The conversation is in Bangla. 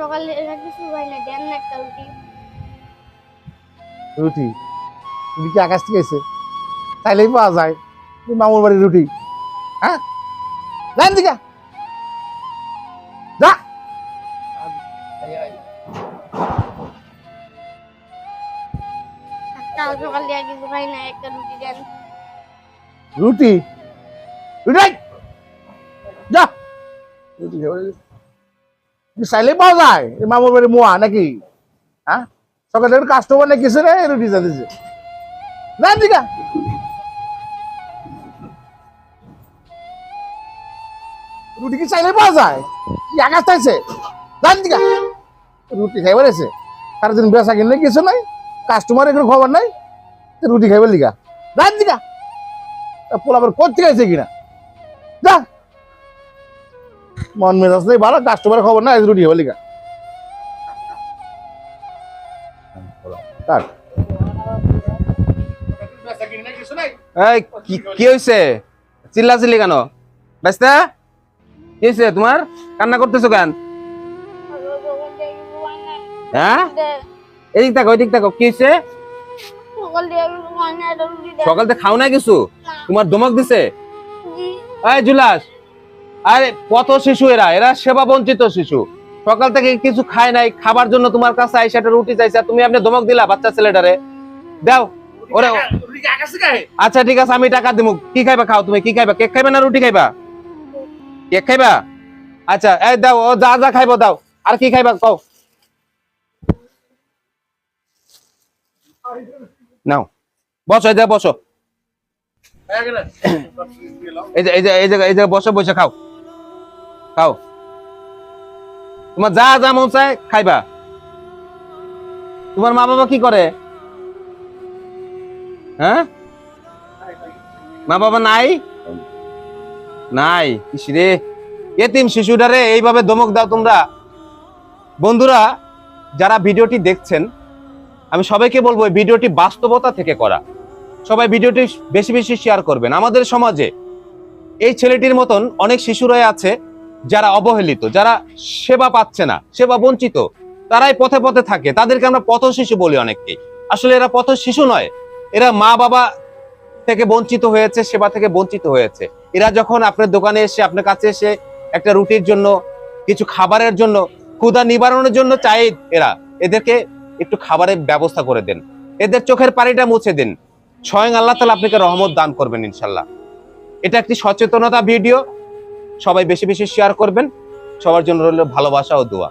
সকালে কিছু ভাই না দেন না একটা রুটি। রুটি? রুটি কি আকাশ থেকে এসে চাইলেই পাওয়া যায় মামুর বাড়ির রুটি। হ্যাঁ? যান দিকা। যা। সকালে কিছু খাই না একটা রুটি দেন। রুটি? রুটি? যা। রুটি চাইলেই পাওয়া যায়। মামুর বাড়ির মোয়া নাকি? হ্যাঁ সকালে কাস্টমার নাকি কিছু রে রুটি চাইতেছে যান দিকা রুটি কি চাইলে পাওয়া যায়? কি আকাশ চাইছে? যান দিকা রুটি খাইবার তার জন্য বেচা কিনলে কিছু নাই কাস্টমার এখানে খবর নাই রুটি খাইবার লিগা। যান দিকা পোলাবার করতে গেছে কিনা? যা। মন মেজাজ নেই ভালো কাস্টমারের খবর নাই আজ রুটি লিগা। কাট কি কি হয়েছে চিল্লা চিল্লি কেন? বেস্তা কি হয়েছে তোমার? কান্না করতেছো কেন? হ্যাঁ? এদিক থাকো ওইদিক থাকো কি হয়েছে সকাল না থেকে খাও না কিছু? না। তোমার দমক দিছে? জুলাস। আরে কত শিশু এরা এরা সেবা বঞ্চিত শিশু। সকাল থেকে কিছু খায় নাই, খাবার জন্য তোমার কাছে আইসা একটা রুটি চাইছে তুমি আপনি দমক দিলা বাচ্চা ছেলেটারে। দাও, ওরে আচ্ছা ঠিক আছে, আমি টাকা দিব। কি খাইবা খাও তুমি, কি খাইবা? কেক খাইবা না রুটি খাইবা? কেক খাইবা? আচ্ছা এই দাও, ও যা যা খাইবো দাও। আর কি খাইবা কও? নাও। বসো, এই যে বসো। এই যে এই যে এই যে বসে বসে খাও। খাও। তোমার যা যা মন চায় খাইবা। তোমার মা বাবা কি করে? হ্যাঁ? মা বাবা নাই? নাই ইসরে এতিম শিশুটারে এইভাবে ধমক দাও তোমরা। বন্ধুরা, যারা ভিডিওটি দেখছেন, আমি সবাইকে বলব ভিডিওটি বাস্তবতা থেকে করা। সবাই ভিডিওটি বেশি বেশি শেয়ার করবেন। আমাদের সমাজে এই ছেলেটির মতন অনেক শিশুরাই আছে যারা অবহেলিত, যারা সেবা পাচ্ছে না, সেবা বঞ্চিত, তারাই পথে পথে থাকে। তাদেরকে আমরা পথ শিশু বলি অনেককে আসলে এরা পথ শিশু নয়। এরা মা বাবা থেকে বঞ্চিত হয়েছে, সেবা থেকে বঞ্চিত হয়েছে। এরা যখন আপনার দোকানে এসে, আপনার কাছে এসে একটা রুটির জন্য, কিছু খাবারের জন্য, ক্ষুধা নিবারণের জন্য চাই এরা, এদেরকে একটু খাবারের ব্যবস্থা করে দেন। এদের চোখের পানিটা মুছে দিন। স্বয়ং আল্লাহ তালা আপনাকে রহমত দান করবেন ইনশাল্লাহ এটা একটি সচেতনতা ভিডিও। সবাই বেশি বেশি শেয়ার করবেন। সবার জন্য রইল ভালোবাসা ও দোয়া।